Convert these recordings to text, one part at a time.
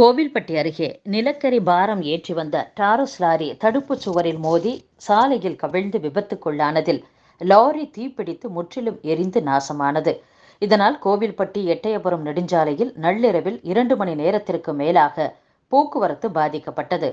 கோவில்பட்டி அருகே நிலக்கரி பாரம் ஏற்றி வந்த டாரஸ் லாரி தடுப்புச் சுவரில் மோதி சாலையில் கவிழ்ந்து விபத்துக்குள்ளானதில் லாரி தீப்பிடித்து முற்றிலும் எரிந்து நாசமானது. இதனால் கோவில்பட்டி எட்டயபுரம் நெடுஞ்சாலையில் நள்ளிரவில் இரண்டு மணி நேரத்திற்கு மேலாக போக்குவரத்து பாதிக்கப்பட்டது.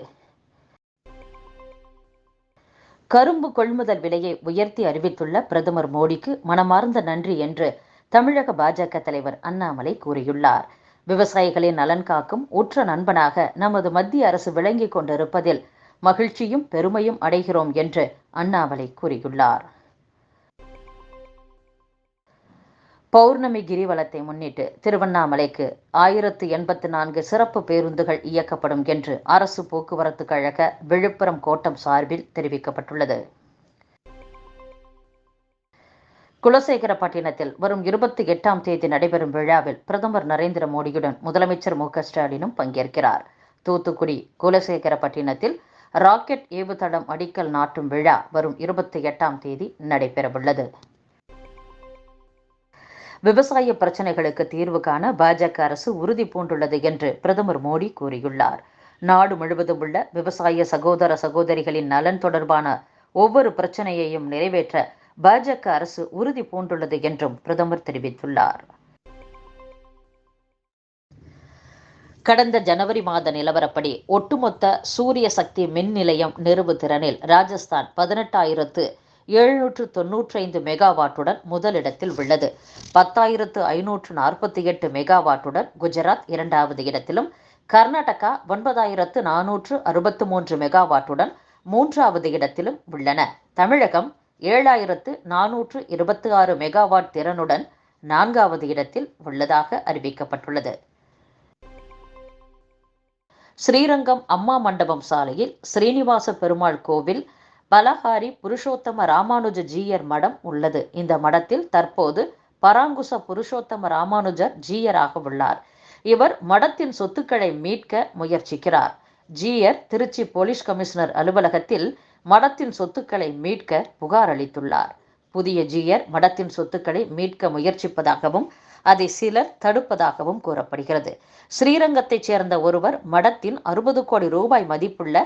கரும்பு கொள்முதல் விலையை உயர்த்தி அறிவித்துள்ள பிரதமர் மோடிக்கு மனமார்ந்த நன்றி என்று தமிழக பாஜக தலைவர் அண்ணாமலை கூறியுள்ளார். விவசாயிகளின் நலன் காக்கும் உற்ற நண்பனாக நமது மத்திய அரசு விளங்கிக் கொண்டிருப்பதில் மகிழ்ச்சியும் பெருமையும் அடைகிறோம் என்று அண்ணாமலை கூறியுள்ளார். பௌர்ணமி கிரிவலத்தை முன்னிட்டு திருவண்ணாமலைக்கு ஆயிரத்து எண்பத்து நான்கு சிறப்பு பேருந்துகள் இயக்கப்படும் என்று அரசு போக்குவரத்து கழக விழுப்புரம் கோட்டம் சார்பில் தெரிவிக்கப்பட்டுள்ளது. குலசேகரப்பட்டினத்தில் வரும் இருபத்தி எட்டாம் தேதி நடைபெறும் விழாவில் பிரதமர் நரேந்திர மோடியுடன் முதலமைச்சர் மு ஸ்டாலினும் பங்கேற்கிறார். தூத்துக்குடி குலசேகரப்பட்டினத்தில் ராக்கெட் ஏவுதளம் அடிக்கல் நாட்டும் விழா வரும் இருபத்தி எட்டாம் தேதி நடைபெறவுள்ளது. விவசாய பிரச்சினைகளுக்கு தீர்வு காண பாஜக அரசு உறுதி பூண்டுள்ளது என்று பிரதமர் மோடி கூறியுள்ளார். நாடு முழுவதும் உள்ள விவசாய சகோதர சகோதரிகளின் நலன் தொடர்பான ஒவ்வொரு பிரச்சனையையும் நிறைவேற்ற பாஜக அரசு உறுதி பூண்டுள்ளது என்றும் பிரதமர் தெரிவித்துள்ளார். கடந்த ஜனவரி மாத நிலவரப்படி ஒட்டுமொத்த சூரிய சக்தி மின் நிலையம் நிறுவு திறனில் ராஜஸ்தான் பதினெட்டாயிரத்து எழுநூற்று தொன்னூற்றைந்து மெகாவாட்டுடன் முதலிடத்தில் உள்ளது. பத்தாயிரத்து ஐநூற்று நாற்பத்தி எட்டு மெகாவாட்டுடன் குஜராத் இரண்டாவது இடத்திலும் கர்நாடகா ஒன்பதாயிரத்து நானூற்று அறுபத்து மூன்று மெகாவாட்டுடன் மூன்றாவது இடத்திலும் உள்ளன. தமிழகம் ஏழாயிரத்து நானூற்று இருபத்தி ஆறு மெகாவாட் திறனுடன் நான்காவது இடத்தில் உள்ளதாக அறிவிக்கப்பட்டுள்ளது. ஸ்ரீரங்கம் அம்மா மண்டபம் சாலையில் ஸ்ரீனிவாச பெருமாள் கோவில் பலஹாரி புருஷோத்தம ராமானுஜ ஜீயர் மடம் உள்ளது. இந்த மடத்தில் தற்போது பராங்குச புருஷோத்தம ராமானுஜர் ஜீயராக உள்ளார். இவர் மடத்தின் சொத்துக்களை மீட்க முயற்சிக்கிறார். ஜீயர் திருச்சி போலீஸ் கமிஷனர் அலுவலகத்தில் மடத்தின் சொத்துக்களை மீட்க புகார் அளித்துள்ளார். புதிய ஜீயர் மடத்தின் சொத்துக்களை மீட்க முயற்சிப்பதாகவும் அதை சிலர் தடுப்பதாகவும் கூறப்படுகிறது. ஸ்ரீரங்கத்தைச் சேர்ந்த ஒருவர் மடத்தின் அறுபது கோடி ரூபாய் மதிப்புள்ள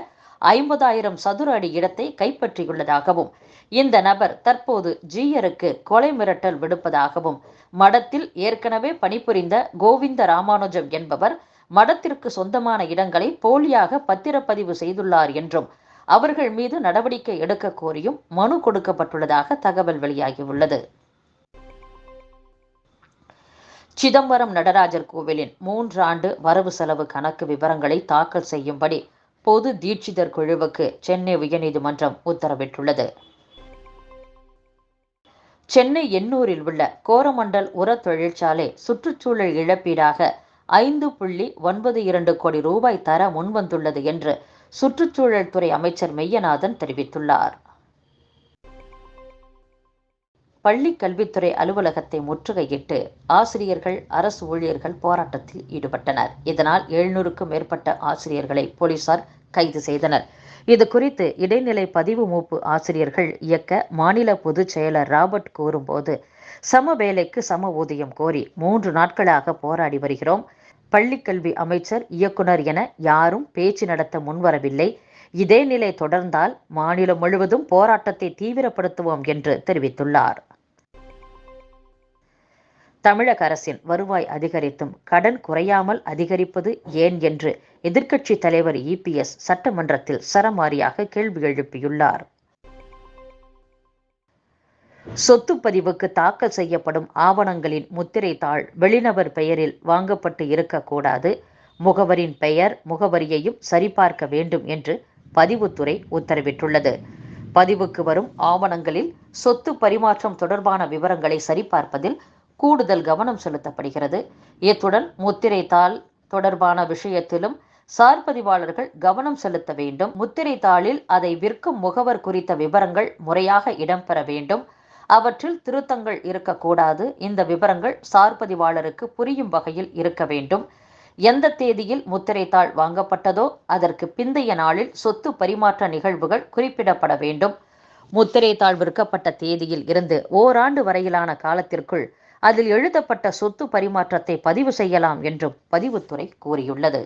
ஐம்பதாயிரம் சதுர அடி இடத்தை கைப்பற்றியுள்ளதாகவும் இந்த நபர் தற்போது ஜீயருக்கு கொலை மிரட்டல் விடுப்பதாகவும் மடத்தில் ஏற்கனவே பணிபுரிந்த கோவிந்த ராமானுஜம் என்பவர் மடத்திற்கு சொந்தமான இடங்களை போலியாக பத்திரப்பதிவு செய்துள்ளார் என்றும் அவர்கள் மீது நடவடிக்கை எடுக்க கோரியும் மனு கொடுக்கப்பட்டுள்ளதாக தகவல் வெளியாகியுள்ளது. சிதம்பரம் நடராஜர் கோவிலின் மூன்றாண்டு வரவு செலவு கணக்கு விவரங்களை தாக்கல் செய்யும்படி பொது தீட்சிதர் குழுவுக்கு சென்னை உயர்நீதிமன்றம் உத்தரவிட்டுள்ளது. சென்னை எண்ணூரில் உள்ள கோரமண்டல் உர தொழிற்சாலை சுற்றுச்சூழல் இழப்பீடாக ஐந்து புள்ளி ஒன்பது இரண்டு கோடி ரூபாய் தர முன்வந்துள்ளது என்று சுற்றுச்சூழல் துறை அமைச்சர் மெய்யநாதன் தெரிவித்துள்ளார். பள்ளி கல்வித்துறை அலுவலகத்தை முற்றுகையிட்டு ஆசிரியர்கள் அரசு ஊழியர்கள் போராட்டத்தில் ஈடுபட்டனர். இதனால் எழுநூறுக்கும் மேற்பட்ட ஆசிரியர்களை போலீசார் கைது செய்தனர். இது குறித்து இடைநிலை பதிவு மூப்பு ஆசிரியர்கள் இயக்க மாநில பொதுச் செயலர் ராபர்ட் கூறும்போது சம வேலைக்கு சம ஊதியம் கோரி மூன்று நாட்களாக போராடி வருகிறோம். பள்ளிக்கல்வி அமைச்சர் இயக்குனர் என யாரும் பேச்சு நடத்த முன்வரவில்லை. இதே நிலை தொடர்ந்தால் மாநிலம் முழுவதும் போராட்டத்தை தீவிரப்படுத்துவோம் என்று தெரிவித்துள்ளார். தமிழக அரசின் வருவாய் அதிகரித்தும் கடன் குறையாமல் அதிகரிப்பது ஏன் என்று எதிர்க்கட்சி தலைவர் இபிஎஸ் சட்டமன்றத்தில் சரமாரியாக கேள்வி எழுப்பியுள்ளார். சொத்து பதிவுக்கு தாக்கல் செய்யப்படும் ஆவணங்களின் முத்திரை தாள் வெளிநபர் பெயரில் வாங்கப்பட்டு இருக்கக்கூடாது. முகவரின் பெயர் முகவரியையும் சரிபார்க்க வேண்டும் என்று பதிவுத்துறை உத்தரவிட்டுள்ளது. பதிவுக்கு வரும் ஆவணங்களில் சொத்து பரிமாற்றம் தொடர்பான விவரங்களை சரிபார்ப்பதில் கூடுதல் கவனம் செலுத்தப்படுகிறது. இத்துடன் முத்திரை தாள் தொடர்பான விஷயத்திலும் சார்பதிவாளர்கள் கவனம் செலுத்த வேண்டும். முத்திரை தாளில் அதை விற்கும் முகவர் குறித்த விவரங்கள் முறையாக இடம்பெற வேண்டும். அவற்றில் திருத்தங்கள் இருக்கக்கூடாது. இந்த விவரங்கள் சார்பதிவாளருக்கு புரியும் வகையில் இருக்க வேண்டும். எந்த தேதியில் முத்திரைத்தாள் வாங்கப்பட்டதோ அதற்கு பிந்தைய நாளில் சொத்து பரிமாற்ற நிகழ்வுகள் குறிப்பிடப்பட வேண்டும். முத்திரைத்தாள் விற்கப்பட்ட தேதியில் இருந்து ஓராண்டு வரையிலான காலத்திற்குள் அதில் எழுதப்பட்ட சொத்து பரிமாற்றத்தை பதிவு செய்யலாம் என்றும் பதிவுத்துறை கூறியுள்ளது.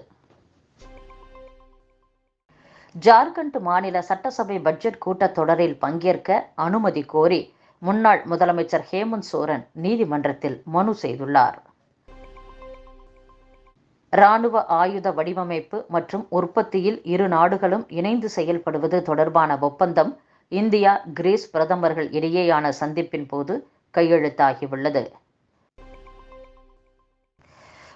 ஜார்க்கண்ட் மாநில சட்டசபை பட்ஜெட் கூட்டத்தொடரில் பங்கேற்க அனுமதி கோரி முன்னாள் முதலமைச்சர் ஹேமந்த் சோரன் நீதிமன்றத்தில் மனு செய்துள்ளார். இராணுவ ஆயுத வடிவமைப்பு மற்றும் உற்பத்தியில் இரு நாடுகளும் இணைந்து செயல்படுவது தொடர்பான ஒப்பந்தம் இந்தியா கிரீஸ் பிரதமர்கள் இடையேயான சந்திப்பின் போது கையெழுத்தாகியுள்ளது.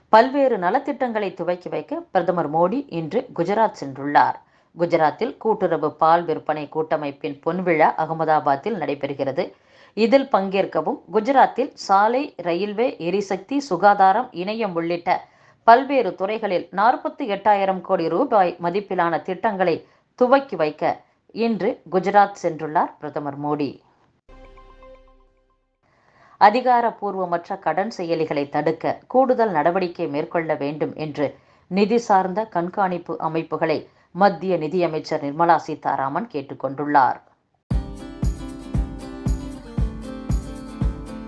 பல்வேறு நலத்திட்டங்களை துவக்கி வைக்க பிரதமர் மோடி இன்று குஜராத் சென்றுள்ளார். குஜராத்தில் கூட்டுறவு பால் விற்பனை கூட்டமைப்பின் பொன்விழா அகமதாபாத்தில் நடைபெறுகிறது. இதில் பங்கேற்கவும் குஜராத்தில் சாலை ரயில்வே எரிசக்தி சுகாதாரம் இணையம் உள்ளிட்ட பல்வேறு துறைகளில் நாற்பத்தி எட்டாயிரம் கோடி ரூபாய் மதிப்பிலான திட்டங்களை துவக்கி வைக்க இன்று குஜராத் சென்றுள்ளார் பிரதமர் மோடி. அதிகாரப்பூர்வமற்ற கடன் செயலிகளை தடுக்க கூடுதல் நடவடிக்கை மேற்கொள்ள வேண்டும் என்று நிதி சார்ந்த கண்காணிப்பு அமைப்புகளை மத்திய நிதியமைச்சர் நிர்மலா சீதாராமன் கேட்டுக்கொண்டுள்ளார்.